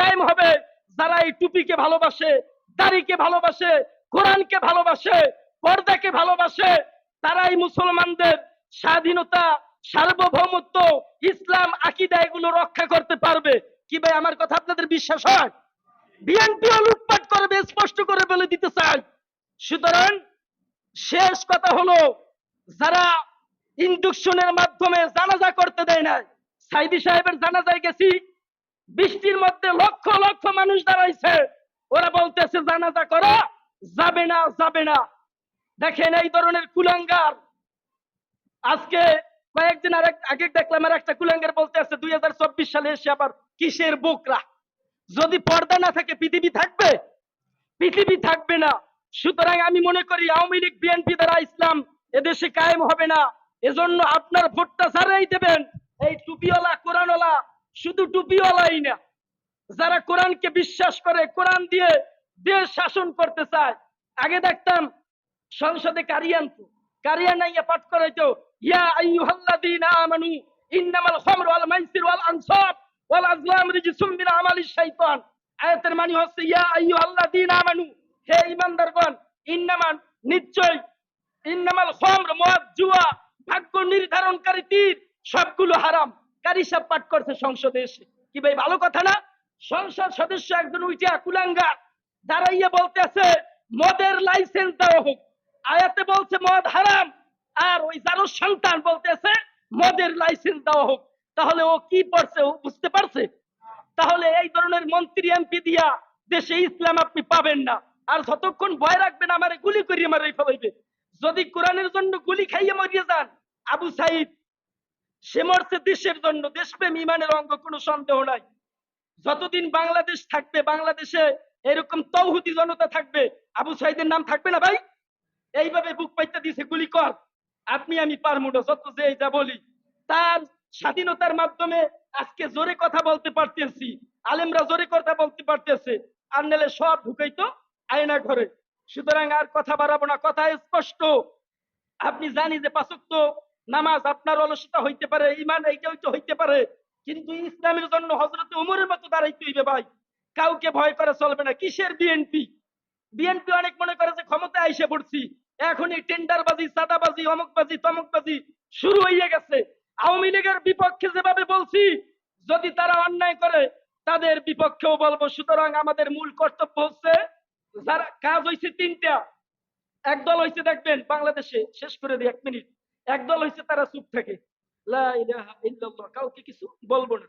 কায়েম হবে। যারা এই টুপিকে ভালোবাসে, দাড়িকে ভালোবাসে, কোরআনকে ভালোবাসে, পর্দাকে ভালোবাসে, তারাই মুসলমানদের স্বাধীনতা, সার্বভৌমত্ব, ইসলাম আকিদা এগুলো রক্ষা করতে পারবে। কি ভাই, আমার কথা আপনাদের বিশ্বাস হয়? বিএনপিও লুটপাট করবে, স্পষ্ট করে বলে দিতে চাই। সুতরাং শেষ কথা হলো, যারা ইন্ডাকশনের মাধ্যমে জানাজা করতে দেয় না সাইদি সাহেবের জানাজায় গেছি বৃষ্টির মধ্যে লক্ষ লক্ষ মানুষ দাঁড়াইছে। ওরা বলতেছে, জানাজা করা, যাবে না যাবে না। দেখেন এই ধরনের কুলাঙ্গার। আজকে কয়েকদিন আরেক, আগে দেখলাম আর একটা কুলাঙ্গার বলতে আছে, দুই হাজার চব্বিশ সালে এসে আবার কিসের বোকরা? যদি পর্দা না থাকে, পৃথিবী থাকবে? পৃথিবী থাকবে না। সুতরাং আমি মনে করি, আওয়ামী লীগ, বিএনপি দ্বারা ইসলাম এদেশে কায়েম হবে না। এজন্য আপনার ভোটটা যারাই দেবেন, এই টুপিওয়ালা শুধু টুপিওয়ালাই না। যারা কোরআনকে বিশ্বাস করে, কোরআন দিয়ে দেশ শাসন করতে চায়, আগে দেখতাম সংসদে কারিয়ান তো কারিয়ান নাইয়া পাঠ করাইতো, ইয়া আইয়ুহাল্লাযীনা আমানু, ইন্নামাল খামরু ওয়াল মাইসির ওয়াল আনসাব ওয়াল রিজসুম মিন শাইতান। আয়াতের মানে হচ্ছে, ইয়া আইয়ুহাল্লাযীনা আমানু, হে ইন্নামান, নিশ্চয় ইন্নামাল খামর মদ ভাগ্য নির্ধারণকারী তীর, সবগুলো হারাম। কারি পাঠ করছে সংসদে এসে। কি ভাই, ভালো কথা না? সংসদ সদস্য একজন উইটিয়া কুলাঙ্গা দাঁড়াইয়া বলতেছে, মদের লাইসেন্স দেওয়া হোক। আয়াতে বলছে, মদ হারাম। আর ওই যারো সন্তান বলতেছে, মদের লাইসেন্স দেওয়া হোক। তাহলে ও কি পড়ছে, ও বুঝতে পারছে? তাহলে এই ধরনের মন্ত্রী, এমপি দিয়া দেশে ইসলাম আপনি পাবেন না। আর যতক্ষণ ভয় রাখবেন, আমারে গুলি করিয়ে মারে ফেলাইবে। যদি কোরআনের জন্য গুলি খাইয়ে মরিয়ে যান, আবু সাইদ সে মরছে দেশের জন্য। দেশপ্রেম ইমানের অঙ্গ কোনো সন্দেহ নাই। যতদিন বাংলাদেশ থাকবে, বাংলাদেশে এরকম তৌহুদি জনতা থাকবে, আবু সাইদের নাম থাকবে না ভাই? এইভাবে বুক পাইতে দিছে, গুলি কর। আপনি আমি পারমু না, যত যে যা বলি। তার স্বাধীনতার মাধ্যমে আজকে জোরে কথা বলতে পারতেছি। আলেমরা জোরে কথা বলতে পারতেছে। আর নাহলে সব ঢুকাইতো আয়না ঘরে। সুতরাং আর কথা বাড়াবো না। কথা স্পষ্ট। আপনি জানি যে পাঁচক্ত নামাজ আপনার অলসতা হইতে পারে ইমান এইটা হইতে হইতে পারে। কিন্তু ইসলামের জন্য হজরত উমরের মতো দাঁড়াইতে হইবে ভাই। কাউকে ভয় করা চলবে না। কিসের বিএনপি বিএনপি অনেক মনে করে যে ক্ষমতায় আইসে পড়ছি। এখন এই টেন্ডারবাজি সাদাবাজি অমুকবাজি, তমকবাজি শুরু হয়ে গেছে। আওয়ামী লীগের বিপক্ষে যেভাবে বলছি, যদি তারা অন্যায় করে, তাদের বিপক্ষেও বলব। সুতরাং আমাদের মূল কর্তব্য হচ্ছে, যারা কাজ হয়েছে তিনটা, একদল হয়েছে দেখবেন, বাংলাদেশে, শেষ করে দিই এক মিনিট। একদল হয়েছে তারা চুপ থাকে। কাউকে কিছু বলব না।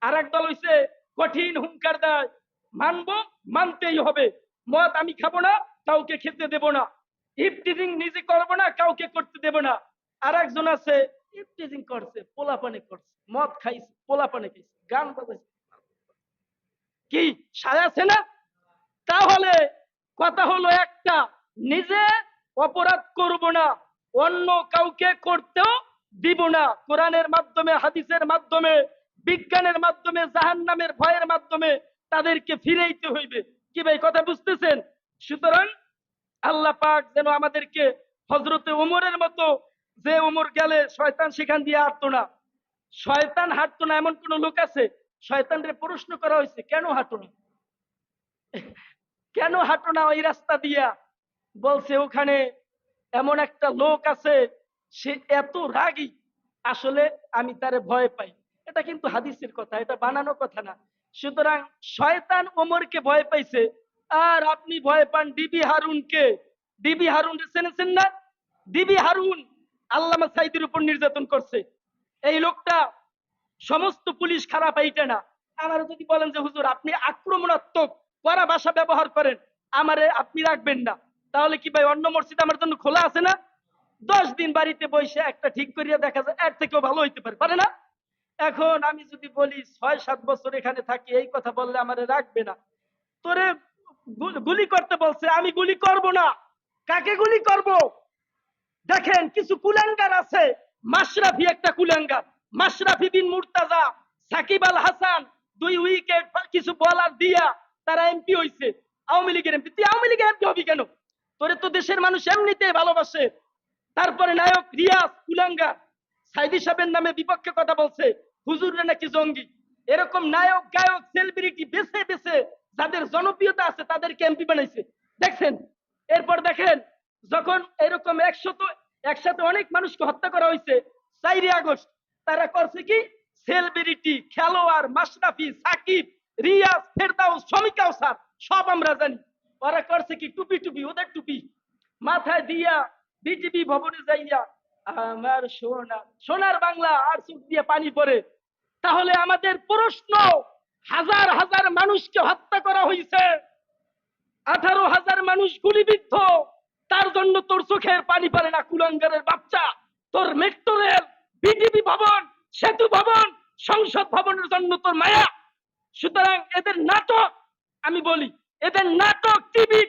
আর একদল হয়েছে কঠিন হুঙ্কার দেয়। মানবো, মানতেই হবে। মদ আমি খাব না, কাউকে খেতে দেব না। ইফটিজিং নিজে করব না, কাউকে করতে দেব না। আর একজন আছে ইফটিজিং করছে, পোলাপানে করছে। মদ খাইছে, পোলাপানে খাইছে, গান বাজাইছে। কি, সায় আছে না? তাহলে কথা হলো একটা, নিজে অপরাধ করব না। অন্য কাউকে করতেও দিব না। কোরআনের মাধ্যমে, হাদিসের মাধ্যমে, বিজ্ঞানের মাধ্যমে, জাহান্নামের ভয়ের মাধ্যমে তাদেরকে ফিরাইতে হইবে। কি ভাই, কথা বুঝতেছেন? সুতরাং আল্লাহ পাক যেন আমাদেরকে হজরতে উমরের মতো যে উমর গেলে শয়তান সেখান দিয়ে হাঁটতো না। শয়তান হাঁটতো না, এমন কোন লোক আছে? শয়তানরে প্রশ্ন করা হয়েছে, কেন হাঁটো না? কেন হাঁটো না ওই রাস্তা দিয়া? বলছে, ওখানে এমন একটা লোক আছে, সে এত রাগী, আসলে আমি তারে ভয় পাই। এটা কিন্তু হাদিসের কথা, এটা বানানো কথা না। সুতরাং শয়তান ওমরকে ভয় পাইছে, আর আপনি ভয় পান ডিবি হারুনকে। ডিবি হারুন চেনেছেন না? ডিবি হারুন আল্লামা সাইদের উপর নির্যাতন করছে। এই লোকটা সমস্ত পুলিশ খারাপ, এইটা না। আমার যদি বলেন যে, হুজুর, আপনি আক্রমণাত্মক কড়া ভাষা ব্যবহার করেন, আমারে আপনি রাখবেন না। তাহলে কি ভাই অন্য মসজিদ আমার জন্য খোলা আছে না? দশ দিন বাড়িতে বসে একটা ঠিক করিয়া দেখা যায়, এর থেকেও ভালো হইতে পারে পারে না? এখন আমি যদি বলি ছয়, সাত বছর এখানে থাকি, এই কথা বললে আমারে রাখবে না। তোরে গুলি করতে বলছে, আমি গুলি করব না। কাকে গুলি করব? দেখেন, কিছু কুলাঙ্গার আছে। মাশরাফি একটা কুলাঙ্গার। মাশরাফি বিন মুর্তাজা, সাকিব আল হাসান, দুই উইকেট, কিছু বলার দিয়া তারা এমপি হইছে। আওয়ামী লীগের এমপি। তুই আওয়ামী লীগের এমপি হবি কেন? তোরে তো দেশের মানুষ এমনিতে ভালোবাসে। তারপরে নায়ক রিয়াজ কুলাঙ্গার সাইদি সাহেবের নামে বিপক্ষে কথা বলছে হুজুরে নাকি জঙ্গি। এরকম নায়ক, গায়ক সেলিব্রিটি বেছে বেছে সেলিব্রিটি বানাইছে। দেখছেন? এরপর দেখেন, যখন এরকম একশত, একসাথে অনেক মানুষকে হত্যা করা হয়েছে চাইরে আগস্ট, তারা করছে কি? সেলিব্রিটি খেলোয়াড়, মাশরাফি, সাকিব, রিয়াজ, ফেরদাউস শমিকাও স্যার সব আমরা জানি। ওরা করছে কি টুপি টুপি, ওদের টুপি। মাথায় দিয়া বিজেপি ভবনে যাইয়া আমার সোনা, সোনার বাংলা আর চোখ দিয়ে পানি পড়ে। তাহলে আমাদের প্রশ্ন, হাজার হাজার মানুষকে হত্যা করা হয়েছে আঠারো হাজার মানুষ গুলিবিদ্ধ, তার জন্য তোর চোখের পানি পারে না কুলাঙ্গারের বাচ্চা। তোর মেট্রো রেল বিটিভি ভবন, সেতু ভবন, সংসদ ভবনের জন্য তোর মায়া। সুতরাং এদের নাটক আমি বলি। এদের নাটক টিভি